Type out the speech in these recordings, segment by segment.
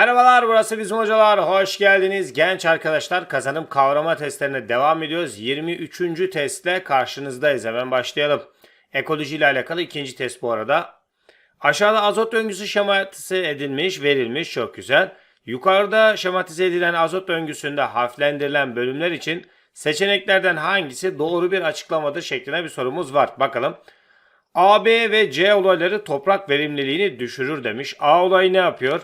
Merhabalar burası bizim hocalar. Hoş geldiniz genç arkadaşlar. Kazanım kavrama testlerine devam ediyoruz. 23. testle karşınızdayız. Hemen başlayalım. Ekoloji ile alakalı ikinci test bu arada. Aşağıda azot döngüsü şematize edilmiş, verilmiş. Çok güzel. Yukarıda şematize edilen azot döngüsünde harflendirilen bölümler için seçeneklerden hangisi doğru bir açıklamadır şeklinde bir sorumuz var. Bakalım. A, B ve C olayları toprak verimliliğini düşürür demiş. A olayı ne yapıyor?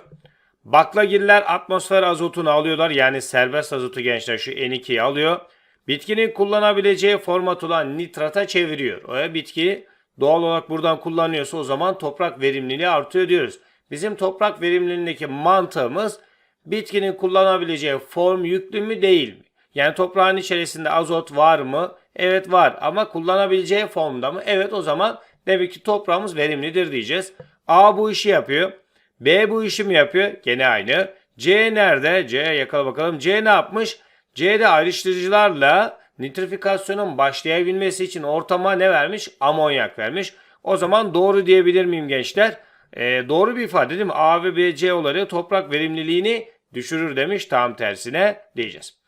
Baklagiller atmosfer azotunu alıyorlar. Yani serbest azotu gençler şu N2'yi alıyor. Bitkinin kullanabileceği format olan nitrata çeviriyor. O bitki doğal olarak buradan kullanıyorsa o zaman toprak verimliliği artıyor diyoruz. Bizim toprak verimliliğindeki mantığımız bitkinin kullanabileceği form yüklü mü değil mi? Yani toprağın içerisinde azot var mı? Evet var ama kullanabileceği formda mı? Evet o zaman demek ki toprağımız verimlidir diyeceğiz. A bu işi yapıyor. B bu işi mi yapıyor? Gene aynı. C nerede? C yakala bakalım. C ne yapmış? C'de ayrıştırıcılarla nitrifikasyonun başlayabilmesi için ortama ne vermiş? Amonyak vermiş. O zaman doğru diyebilir miyim gençler? Ee, doğru bir ifade değil mi? A ve B, C olayı toprak verimliliğini düşürür demiş. Tam tersine diyeceğiz.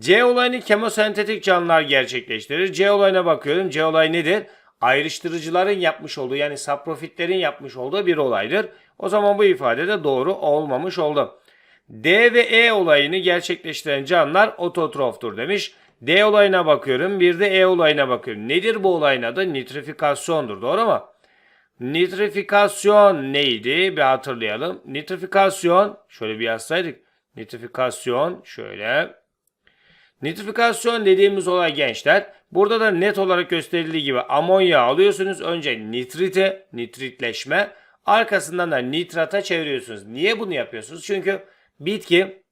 C olayını kemosentetik canlılar gerçekleştirir. C olayına bakıyorum. C olay nedir? Ayrıştırıcıların yapmış olduğu yani saprofitlerin yapmış olduğu bir olaydır. O zaman bu ifade de doğru olmamış oldu. D ve E olayını gerçekleştiren canlılar ototroftur demiş. D olayına bakıyorum bir de E olayına bakıyorum. Nedir bu olayın adı? Nitrifikasyondur doğru mu? Nitrifikasyon neydi? Bir hatırlayalım. Nitrifikasyon şöyle bir yazsaydık. Nitrifikasyon şöyle. Nitrifikasyon dediğimiz olay gençler. Burada da net olarak gösterildiği gibi amonya alıyorsunuz. Önce nitrite, nitritleşme. Arkasından da nitrata çeviriyorsunuz. Niye bunu yapıyorsunuz? Çünkü bitki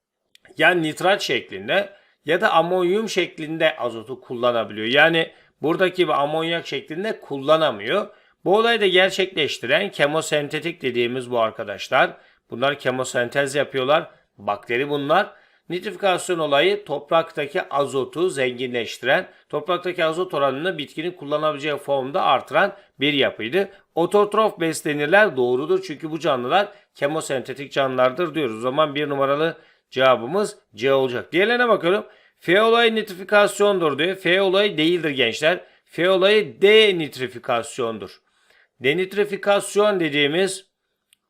ya nitrat şeklinde ya da amonyum şeklinde azotu kullanabiliyor. Yani buradaki bir amonyak şeklinde kullanamıyor. Bu olayı da gerçekleştiren kemosentetik dediğimiz bu arkadaşlar. Bunlar kemosentez yapıyorlar. Bakteri bunlar. Nitrifikasyon olayı topraktaki azotu zenginleştiren, topraktaki azot oranını bitkinin kullanabileceği formda artıran bir yapıydı. Ototrof beslenirler doğrudur çünkü bu canlılar kemosentetik canlılardır diyoruz. O zaman bir numaralı cevabımız C olacak. Diğerlerine bakıyorum. F olayı nitrifikasyondur diyor. F olayı değildir gençler. F olayı denitrifikasyondur. Denitrifikasyon dediğimiz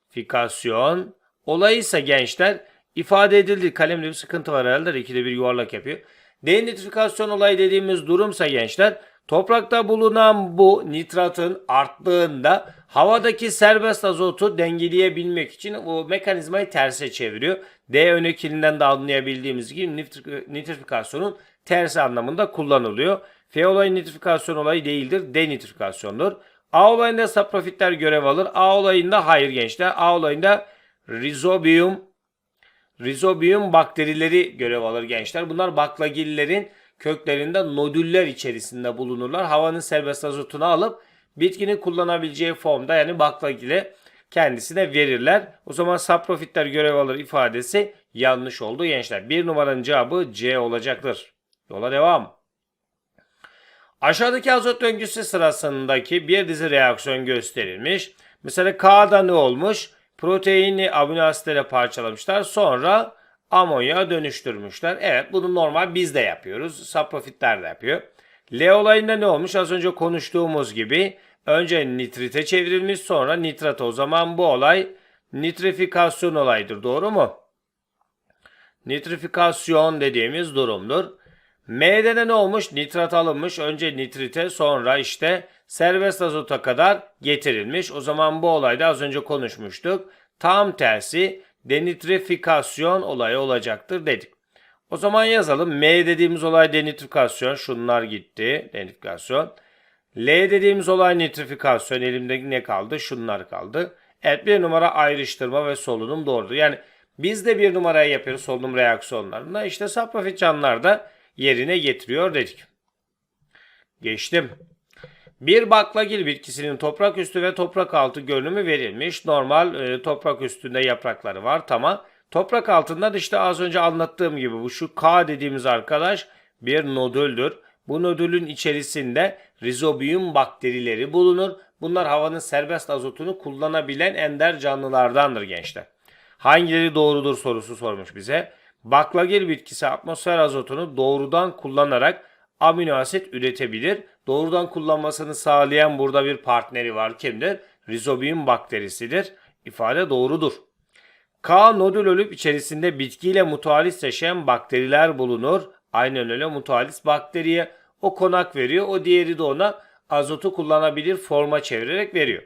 fikasyon olayı ise gençler ifade edildi. Kalemde bir sıkıntı var herhalde. İkide bir yuvarlak yapıyor. Denitrifikasyon olayı dediğimiz durumsa gençler toprakta bulunan bu nitratın arttığında havadaki serbest azotu dengeleyebilmek için bu mekanizmayı terse çeviriyor. D örneğinden de anlayabildiğimiz gibi nitrifikasyonun tersi anlamında kullanılıyor. F olayı nitrifikasyon olayı değildir. Denitrifikasyondur. A olayında saprofitler görev alır. A olayında hayır gençler. A olayında rizobium Rizobium bakterileri görev alır gençler. Bunlar baklagillerin köklerinde nodüller içerisinde bulunurlar. Havanın serbest azotunu alıp bitkinin kullanabileceği formda yani baklagile kendisine verirler. O zaman saprofitler görev alır ifadesi yanlış oldu gençler. Bir numaranın cevabı C olacaktır. Yola devam. Aşağıdaki azot döngüsü sırasındaki bir dizi reaksiyon gösterilmiş. Mesela K'da ne olmuş? Proteini amino asitlere parçalamışlar. Sonra amonya dönüştürmüşler. Evet bunu normal biz de yapıyoruz. Saprofitler de yapıyor. L olayında ne olmuş? Az önce konuştuğumuz gibi önce nitrite çevrilmiş sonra nitrata. O zaman bu olay nitrifikasyon olayıdır. Doğru mu? Nitrifikasyon dediğimiz durumdur. M'de de ne olmuş? Nitrat alınmış. Önce nitrite sonra işte serbest azota kadar getirilmiş. O zaman bu olayda az önce konuşmuştuk. Tam tersi denitrifikasyon olayı olacaktır dedik. O zaman yazalım. M dediğimiz olay denitrifikasyon. Şunlar gitti. Denitrifikasyon. L dediğimiz olay nitrifikasyon. Elimde ne kaldı? Şunlar kaldı. Evet bir numara ayrıştırma ve solunum doğrudur. Yani biz de bir numarayı yapıyoruz solunum reaksiyonlarında. İşte saprofit canlılar da yerine getiriyor dedik. Geçtim. Bir baklagil bitkisinin toprak üstü ve toprak altı görünümü verilmiş. Normal e, toprak üstünde yaprakları var tamam. Toprak altında da işte az önce anlattığım gibi bu şu K dediğimiz arkadaş bir nodüldür. Bu nodülün içerisinde rizobiyum bakterileri bulunur. Bunlar havanın serbest azotunu kullanabilen ender canlılardandır gençler. Hangileri doğrudur sorusu sormuş bize. Baklagil bitkisi atmosfer azotunu doğrudan kullanarak amino asit üretebilir. Doğrudan kullanmasını sağlayan burada bir partneri var. Kimdir? Rizobiyum bakterisidir. İfade doğrudur. K nodül ölüp içerisinde bitkiyle mutualis yaşayan bakteriler bulunur. Aynen öyle mutualis bakteriye o konak veriyor. O diğeri de ona azotu kullanabilir forma çevirerek veriyor.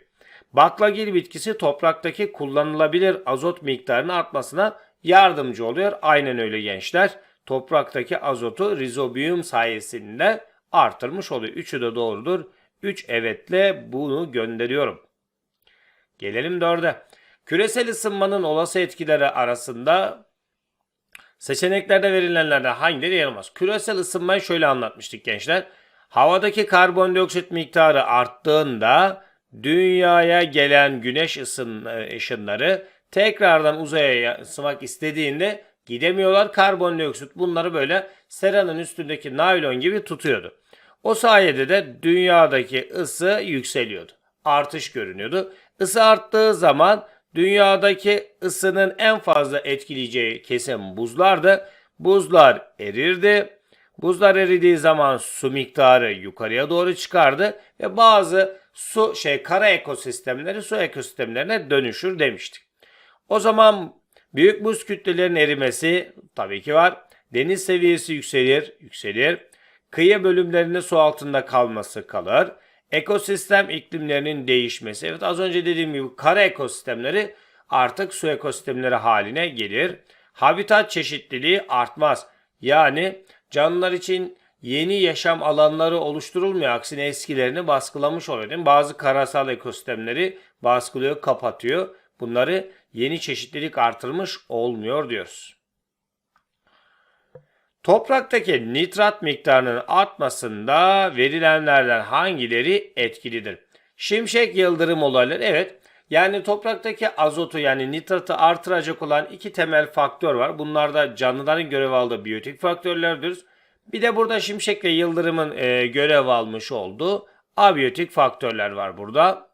Baklagil bitkisi topraktaki kullanılabilir azot miktarının artmasına yardımcı oluyor. Aynen öyle gençler. Topraktaki azotu rizobiyum sayesinde artırmış oluyor. Üçü de doğrudur. 3 evetle bunu gönderiyorum. Gelelim dörde. Küresel ısınmanın olası etkileri arasında seçeneklerde verilenlerden hangileri yer almaz? Küresel ısınmayı şöyle anlatmıştık gençler. Havadaki karbondioksit miktarı arttığında dünyaya gelen güneş ısın, ışınları tekrardan uzaya yansımak istediğinde gidemiyorlar. Karbondioksit bunları böyle seranın üstündeki naylon gibi tutuyordu. O sayede de dünyadaki ısı yükseliyordu. Artış görünüyordu. Isı arttığı zaman dünyadaki ısının en fazla etkileyeceği kesim buzlardı. Buzlar erirdi. Buzlar eridiği zaman su miktarı yukarıya doğru çıkardı ve bazı su şey kara ekosistemleri su ekosistemlerine dönüşür demiştik. O zaman büyük buz kütlelerinin erimesi tabii ki var. Deniz seviyesi yükselir, yükselir. Kıyı bölümlerinde su altında kalması kalır. Ekosistem iklimlerinin değişmesi. Evet az önce dediğim gibi kara ekosistemleri artık su ekosistemleri haline gelir. Habitat çeşitliliği artmaz. Yani canlılar için yeni yaşam alanları oluşturulmuyor. Aksine eskilerini baskılamış oluyor. Bazı karasal ekosistemleri baskılıyor, kapatıyor. Bunları yeni çeşitlilik artırmış olmuyor diyoruz. Topraktaki nitrat miktarının artmasında verilenlerden hangileri etkilidir? Şimşek yıldırım olayları evet. Yani topraktaki azotu yani nitratı artıracak olan iki temel faktör var. Bunlar da canlıların görev aldığı biyotik faktörlerdir. Bir de burada şimşek ve yıldırımın e, görev almış olduğu abiyotik faktörler var burada.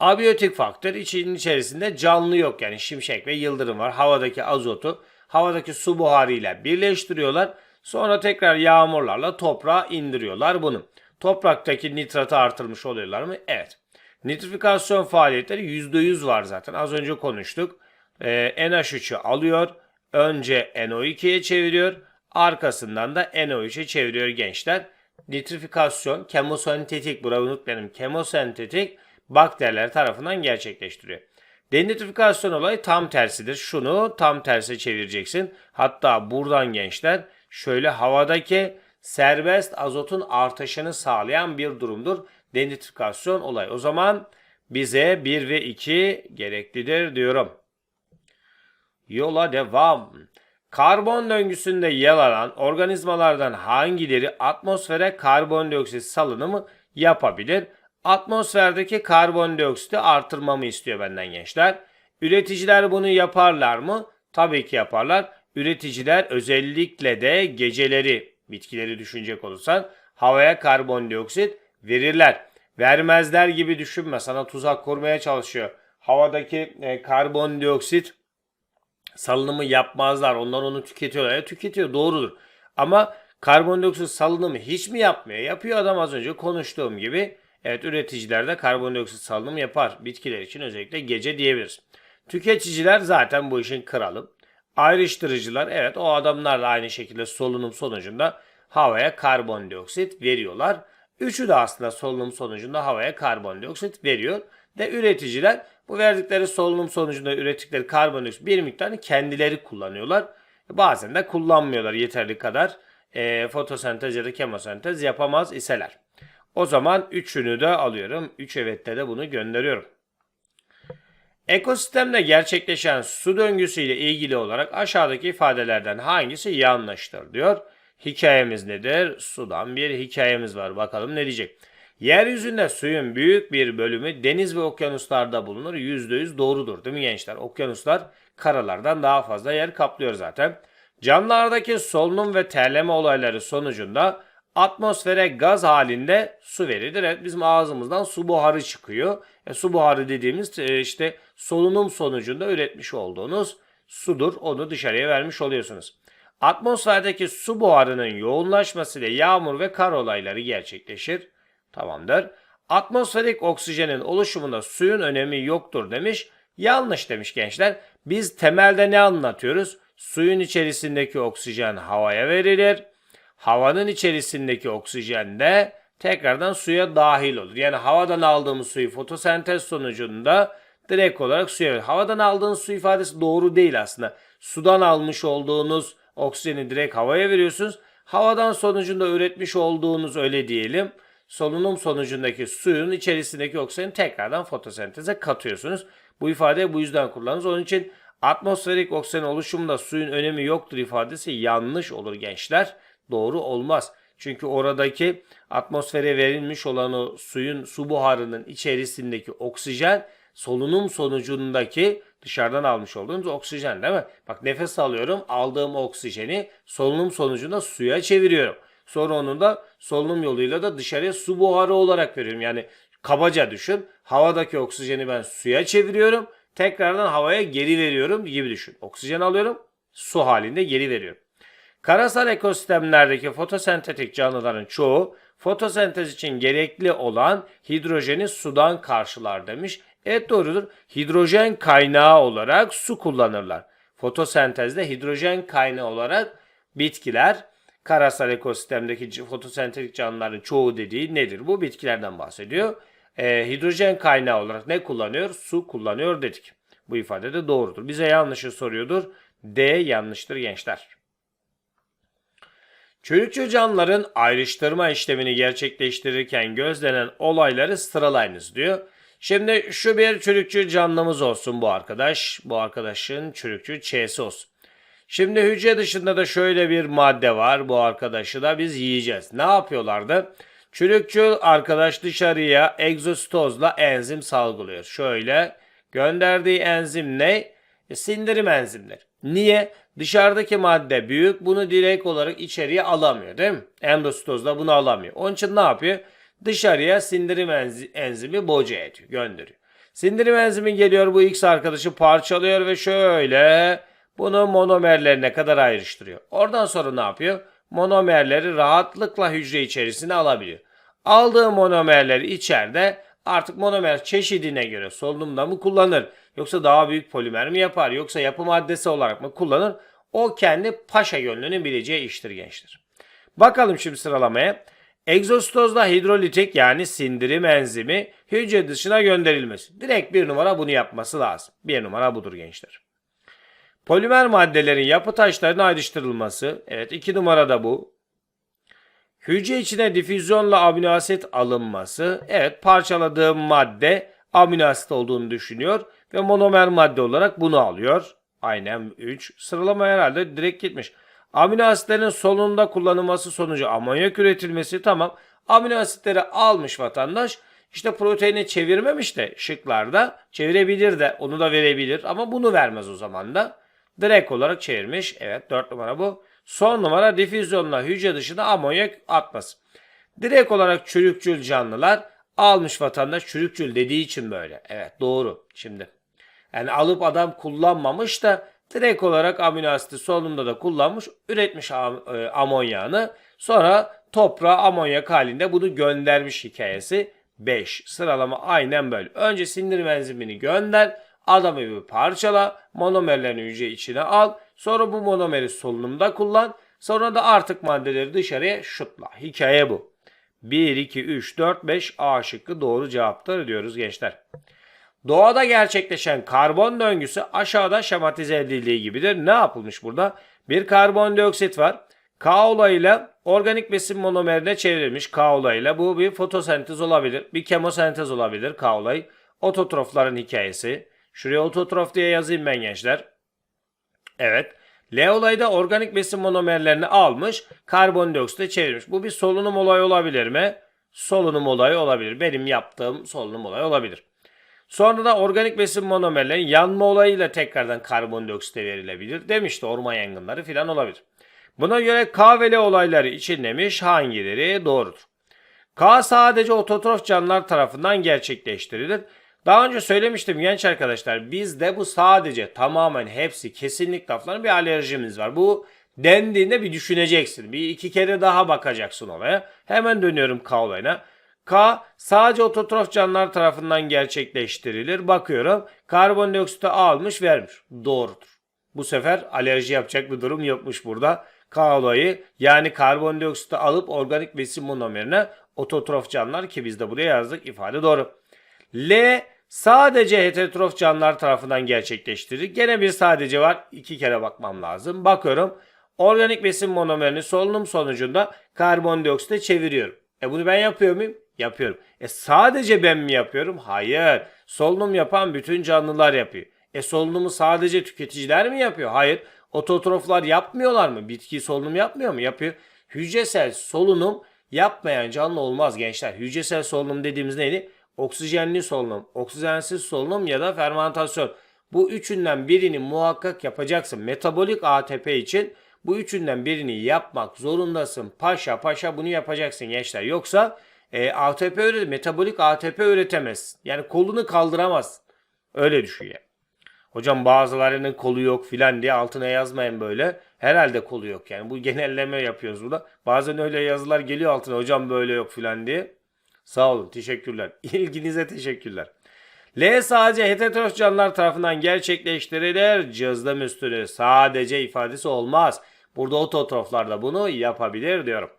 Abiyotik faktör için içerisinde canlı yok yani şimşek ve yıldırım var. Havadaki azotu havadaki su buharıyla birleştiriyorlar. Sonra tekrar yağmurlarla toprağa indiriyorlar bunu. Topraktaki nitratı artırmış oluyorlar mı? Evet. Nitrifikasyon faaliyetleri %100 var zaten. Az önce konuştuk. Ee, NH3'ü alıyor. Önce NO2'ye çeviriyor. Arkasından da NO3'e çeviriyor gençler. Nitrifikasyon kemosentetik, burayı unutmayalım. Kemosentetik bakteriler tarafından gerçekleştiriyor. Denitrifikasyon olayı tam tersidir. Şunu tam terse çevireceksin. Hatta buradan gençler şöyle havadaki serbest azotun artışını sağlayan bir durumdur. Denitrifikasyon olayı. O zaman bize 1 ve 2 gereklidir diyorum. Yola devam. Karbon döngüsünde yer alan organizmalardan hangileri atmosfere karbondioksit salınımı yapabilir? Atmosferdeki karbondioksiti artırmamı istiyor benden gençler. Üreticiler bunu yaparlar mı? Tabii ki yaparlar. Üreticiler özellikle de geceleri bitkileri düşünecek olursan havaya karbondioksit verirler. Vermezler gibi düşünme. Sana tuzak kurmaya çalışıyor. Havadaki e, karbondioksit salınımı yapmazlar. Onlar onu tüketiyorlar. Ya, tüketiyor doğrudur. Ama karbondioksit salınımı hiç mi yapmıyor? Yapıyor adam az önce konuştuğum gibi. Evet üreticiler de karbondioksit salınımı yapar. Bitkiler için özellikle gece diyebiliriz. Tüketiciler zaten bu işin kralı. Ayrıştırıcılar evet o adamlar da aynı şekilde solunum sonucunda havaya karbondioksit veriyorlar. Üçü de aslında solunum sonucunda havaya karbondioksit veriyor. Ve üreticiler bu verdikleri solunum sonucunda ürettikleri karbondioksit bir miktarını kendileri kullanıyorlar. Bazen de kullanmıyorlar yeterli kadar e, fotosentez ya da kemosentez yapamaz iseler. O zaman üçünü de alıyorum. Üç evette de bunu gönderiyorum. Ekosistemde gerçekleşen su döngüsü ile ilgili olarak aşağıdaki ifadelerden hangisi yanlıştır diyor. Hikayemiz nedir? Sudan bir hikayemiz var. Bakalım ne diyecek. Yeryüzünde suyun büyük bir bölümü deniz ve okyanuslarda bulunur. %100 doğrudur değil mi gençler? Okyanuslar karalardan daha fazla yer kaplıyor zaten. Canlılardaki solunum ve terleme olayları sonucunda atmosfere gaz halinde su verilir. Evet bizim ağzımızdan su buharı çıkıyor. E, su buharı dediğimiz e, işte solunum sonucunda üretmiş olduğunuz sudur. Onu dışarıya vermiş oluyorsunuz. Atmosferdeki su buharının yoğunlaşmasıyla yağmur ve kar olayları gerçekleşir. Tamamdır. Atmosferik oksijenin oluşumunda suyun önemi yoktur demiş. Yanlış demiş gençler. Biz temelde ne anlatıyoruz? Suyun içerisindeki oksijen havaya verilir. Havanın içerisindeki oksijen de tekrardan suya dahil olur. Yani havadan aldığımız suyu fotosentez sonucunda direkt olarak suya verir. Havadan aldığınız su ifadesi doğru değil aslında. Sudan almış olduğunuz oksijeni direkt havaya veriyorsunuz. Havadan sonucunda üretmiş olduğunuz öyle diyelim solunum sonucundaki suyun içerisindeki oksijeni tekrardan fotosenteze katıyorsunuz. Bu ifadeyi bu yüzden kullanırız. Onun için atmosferik oksijen oluşumunda suyun önemi yoktur ifadesi yanlış olur gençler. Doğru olmaz. Çünkü oradaki atmosfere verilmiş olan o suyun su buharının içerisindeki oksijen solunum sonucundaki dışarıdan almış olduğumuz oksijen değil mi? Bak nefes alıyorum aldığım oksijeni solunum sonucunda suya çeviriyorum. Sonra onu da solunum yoluyla da dışarıya su buharı olarak veriyorum. Yani kabaca düşün. Havadaki oksijeni ben suya çeviriyorum. Tekrardan havaya geri veriyorum gibi düşün. Oksijen alıyorum. Su halinde geri veriyorum. Karasal ekosistemlerdeki fotosentetik canlıların çoğu fotosentez için gerekli olan hidrojeni sudan karşılar demiş. Evet doğrudur. Hidrojen kaynağı olarak su kullanırlar. Fotosentezde hidrojen kaynağı olarak bitkiler karasal ekosistemdeki fotosentetik canlıların çoğu dediği nedir? Bu bitkilerden bahsediyor. Ee, hidrojen kaynağı olarak ne kullanıyor? Su kullanıyor dedik. Bu ifade de doğrudur. Bize yanlışı soruyordur. D yanlıştır gençler. Çürükçü canlıların ayrıştırma işlemini gerçekleştirirken gözlenen olayları sıralayınız diyor. Şimdi şu bir çürükçü canlımız olsun bu arkadaş. Bu arkadaşın çürükçü Ç'si olsun. Şimdi hücre dışında da şöyle bir madde var. Bu arkadaşı da biz yiyeceğiz. Ne yapıyorlardı? Çürükçü arkadaş dışarıya egzostozla enzim salgılıyor. Şöyle gönderdiği enzim ne? E, sindirim enzimleri. Niye? Dışarıdaki madde büyük bunu direkt olarak içeriye alamıyor değil mi? Endostozda bunu alamıyor. Onun için ne yapıyor? Dışarıya sindirim enzi- enzimi boca ediyor, gönderiyor. Sindirim enzimi geliyor bu X arkadaşı parçalıyor ve şöyle bunu monomerlerine kadar ayrıştırıyor. Oradan sonra ne yapıyor? Monomerleri rahatlıkla hücre içerisine alabiliyor. Aldığı monomerleri içeride artık monomer çeşidine göre solunumda mı kullanır? Yoksa daha büyük polimer mi yapar? Yoksa yapı maddesi olarak mı kullanır? O kendi paşa gönlünün bileceği iştir gençler. Bakalım şimdi sıralamaya. Egzostozda hidrolitik yani sindirim enzimi hücre dışına gönderilmesi. Direkt bir numara bunu yapması lazım. Bir numara budur gençler. Polimer maddelerin yapı taşlarına ayrıştırılması. Evet iki numarada bu. Hücre içine difüzyonla amino asit alınması. Evet parçaladığım madde amino asit olduğunu düşünüyor ve monomer madde olarak bunu alıyor. Aynen 3. Sıralama herhalde direkt gitmiş. Amino asitlerin solunumda kullanılması sonucu amonyak üretilmesi tamam. Amino asitleri almış vatandaş. İşte proteini çevirmemiş de şıklarda çevirebilir de onu da verebilir ama bunu vermez o zaman da. Direkt olarak çevirmiş. Evet 4 numara bu. Son numara difüzyonla hücre dışına amonyak atması. Direkt olarak çürükçül canlılar almış vatandaş çürükçül dediği için böyle. Evet doğru. Şimdi yani alıp adam kullanmamış da direkt olarak amino asiti solunumda da kullanmış, üretmiş e, amonyağını. Sonra toprağa amonyak halinde bunu göndermiş hikayesi 5. Sıralama aynen böyle. Önce sindirim enzimini gönder. Adamı bir parçala. Monomerlerini hücre içine al. Sonra bu monomeri solunumda kullan. Sonra da artık maddeleri dışarıya şutla. Hikaye bu. 1, 2, 3, 4, 5 A şıkkı doğru cevaptır diyoruz gençler. Doğada gerçekleşen karbon döngüsü aşağıda şematize edildiği gibidir. Ne yapılmış burada? Bir karbondioksit var. K olayıyla organik besin monomerine çevrilmiş K olayıyla. Bu bir fotosentez olabilir. Bir kemosentez olabilir K olayı. Ototrofların hikayesi. Şuraya ototrof diye yazayım ben gençler. Evet. L olayı da organik besin monomerlerini almış, karbondioksite çevirmiş. Bu bir solunum olayı olabilir mi? Solunum olayı olabilir. Benim yaptığım solunum olayı olabilir. Sonra da organik besin monomerlerin yanma olayıyla tekrardan karbondioksite verilebilir. Demişti orman yangınları filan olabilir. Buna göre K ve L olayları için demiş hangileri doğrudur? K sadece ototrof canlılar tarafından gerçekleştirilir. Daha önce söylemiştim genç arkadaşlar bizde bu sadece tamamen hepsi kesinlik lafların bir alerjimiz var. Bu dendiğinde bir düşüneceksin. Bir iki kere daha bakacaksın olaya. Hemen dönüyorum K olayına. K sadece ototrof canlılar tarafından gerçekleştirilir. Bakıyorum karbondioksiti almış vermiş. Doğrudur. Bu sefer alerji yapacak bir durum yokmuş burada. K olayı yani karbondioksiti alıp organik besin monomerine ototrof canlılar ki biz de buraya yazdık ifade doğru. L sadece heterotrof canlılar tarafından gerçekleştirilir. Gene bir sadece var. iki kere bakmam lazım. Bakıyorum. Organik besin monomerini solunum sonucunda karbondioksite çeviriyorum. E bunu ben yapıyor muyum? Yapıyorum. E sadece ben mi yapıyorum? Hayır. Solunum yapan bütün canlılar yapıyor. E solunumu sadece tüketiciler mi yapıyor? Hayır. Ototroflar yapmıyorlar mı? Bitki solunum yapmıyor mu? Yapıyor. Hücresel solunum yapmayan canlı olmaz gençler. Hücresel solunum dediğimiz neydi? Oksijenli solunum, oksijensiz solunum ya da fermentasyon. Bu üçünden birini muhakkak yapacaksın. Metabolik ATP için bu üçünden birini yapmak zorundasın. Paşa paşa bunu yapacaksın gençler. Yoksa e, ATP üret, metabolik ATP üretemezsin. Yani kolunu kaldıramazsın. Öyle düşün yani. Hocam bazılarının kolu yok filan diye altına yazmayın böyle. Herhalde kolu yok yani. Bu genelleme yapıyoruz burada. Bazen öyle yazılar geliyor altına hocam böyle yok filan diye. Sağ olun teşekkürler. İlginize teşekkürler. L sadece heterotrof canlılar tarafından gerçekleştirilir. Cızdım üstünü sadece ifadesi olmaz. Burada ototroflar da bunu yapabilir diyorum.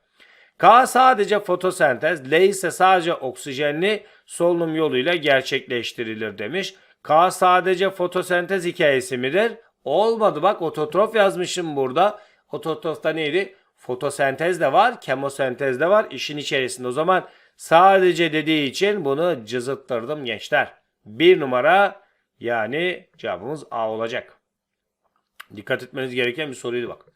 K sadece fotosentez, L ise sadece oksijenli solunum yoluyla gerçekleştirilir demiş. K sadece fotosentez hikayesi midir? Olmadı bak ototrof yazmışım burada. Ototrofta neydi? Fotosentez de var, kemosentez de var işin içerisinde. O zaman sadece dediği için bunu cızıttırdım gençler. Bir numara yani cevabımız A olacak. Dikkat etmeniz gereken bir soruydu bak.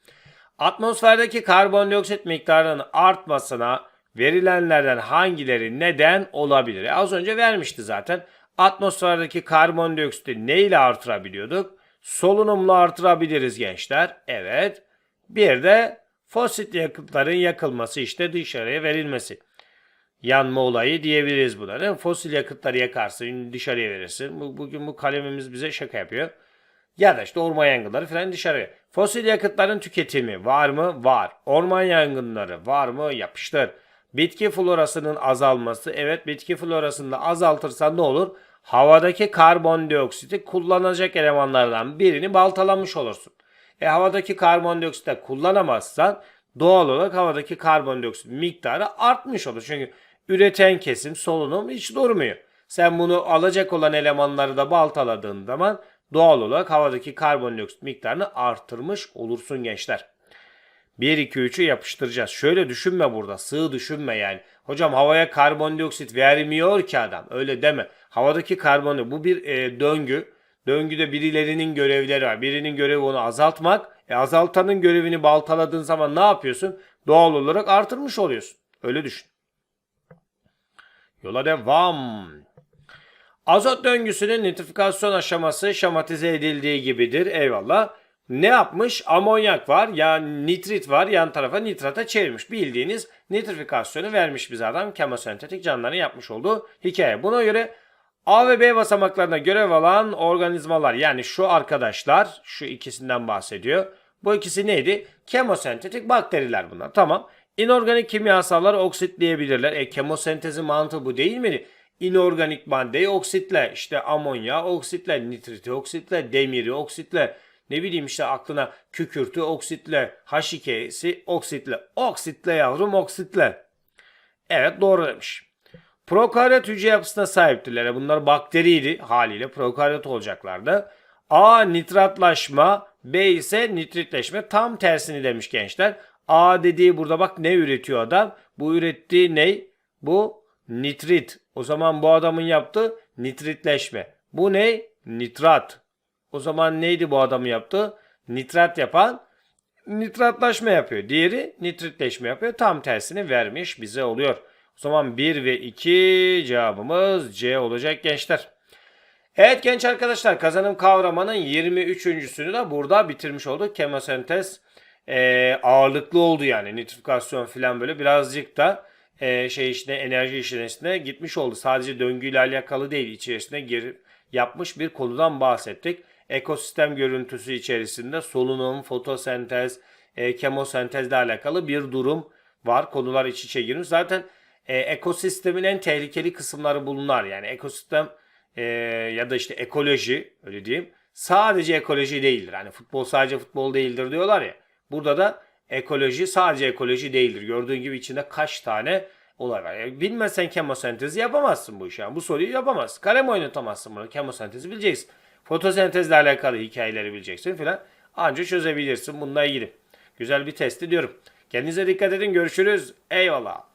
Atmosferdeki karbondioksit miktarının artmasına verilenlerden hangileri neden olabilir? E, az önce vermişti zaten. Atmosferdeki karbondioksiti ne ile artırabiliyorduk? Solunumla artırabiliriz gençler. Evet. Bir de fosil yakıtların yakılması işte dışarıya verilmesi. Yanma olayı diyebiliriz buna. Değil mi? Fosil yakıtları yakarsın dışarıya verirsin. Bu- Bugün bu kalemimiz bize şaka yapıyor. Ya da işte orman yangınları falan dışarıya. Fosil yakıtların tüketimi var mı? Var. Orman yangınları var mı? Yapıştır. Bitki florasının azalması. Evet bitki florasını da azaltırsan ne olur? Havadaki karbondioksiti kullanacak elemanlardan birini baltalamış olursun. E havadaki karbondioksiti de kullanamazsan doğal olarak havadaki karbondioksit miktarı artmış olur. Çünkü üreten kesim solunum hiç durmuyor. Sen bunu alacak olan elemanları da baltaladığın zaman doğal olarak havadaki karbondioksit miktarını artırmış olursun gençler. 1, 2, 3'ü yapıştıracağız. Şöyle düşünme burada. Sığ düşünme yani. Hocam havaya karbondioksit vermiyor ki adam. Öyle deme. Havadaki karbondioksit bu bir e, döngü. Döngüde birilerinin görevleri var. Birinin görevi onu azaltmak. E, azaltanın görevini baltaladığın zaman ne yapıyorsun? Doğal olarak artırmış oluyorsun. Öyle düşün. Yola devam. Azot döngüsünün nitrifikasyon aşaması şematize edildiği gibidir. Eyvallah. Ne yapmış? Amonyak var ya nitrit var yan tarafa nitrata çevirmiş. Bildiğiniz nitrifikasyonu vermiş bize adam. Kemosentetik canlıların yapmış olduğu hikaye. Buna göre A ve B basamaklarına görev alan organizmalar yani şu arkadaşlar şu ikisinden bahsediyor. Bu ikisi neydi? Kemosentetik bakteriler bunlar. Tamam. İnorganik kimyasalları oksitleyebilirler. E kemosentezin mantığı bu değil mi? İnorganik maddeyi oksitle, işte amonya oksitle, nitriti oksitle, demiri oksitle, ne bileyim işte aklına kükürtü oksitle, H2'si oksitle, oksitle yavrum oksitle. Evet doğru demiş. Prokaryot hücre yapısına sahiptirler. Bunlar bakteriydi haliyle prokaryot olacaklardı. A nitratlaşma, B ise nitritleşme. Tam tersini demiş gençler. A dediği burada bak ne üretiyor adam? Bu ürettiği ne? Bu nitrit. O zaman bu adamın yaptığı nitritleşme. Bu ne? Nitrat. O zaman neydi bu adamın yaptığı? Nitrat yapan nitratlaşma yapıyor. Diğeri nitritleşme yapıyor. Tam tersini vermiş bize oluyor. O zaman 1 ve 2 cevabımız C olacak gençler. Evet genç arkadaşlar kazanım kavramının 23.sünü de burada bitirmiş olduk. Kemosentez e, ağırlıklı oldu yani nitrifikasyon falan böyle birazcık da e, şey içine enerji içerisine gitmiş oldu. Sadece döngüyle alakalı değil içerisine girip yapmış bir konudan bahsettik. Ekosistem görüntüsü içerisinde solunum, fotosentez, e, kemosentezle alakalı bir durum var. Konular iç içe girmiş. Zaten e, ekosistemin en tehlikeli kısımları bunlar. Yani ekosistem e, ya da işte ekoloji öyle diyeyim. Sadece ekoloji değildir. Hani futbol sadece futbol değildir diyorlar ya. Burada da ekoloji sadece ekoloji değildir. Gördüğün gibi içinde kaç tane olay var. Yani bilmezsen kemosentezi yapamazsın bu işi. Yani bu soruyu yapamazsın. Kalem oynatamazsın bunu. Kemosentezi bileceksin. Fotosentezle alakalı hikayeleri bileceksin filan. Anca çözebilirsin bununla ilgili. Güzel bir testi diyorum. Kendinize dikkat edin. Görüşürüz. Eyvallah.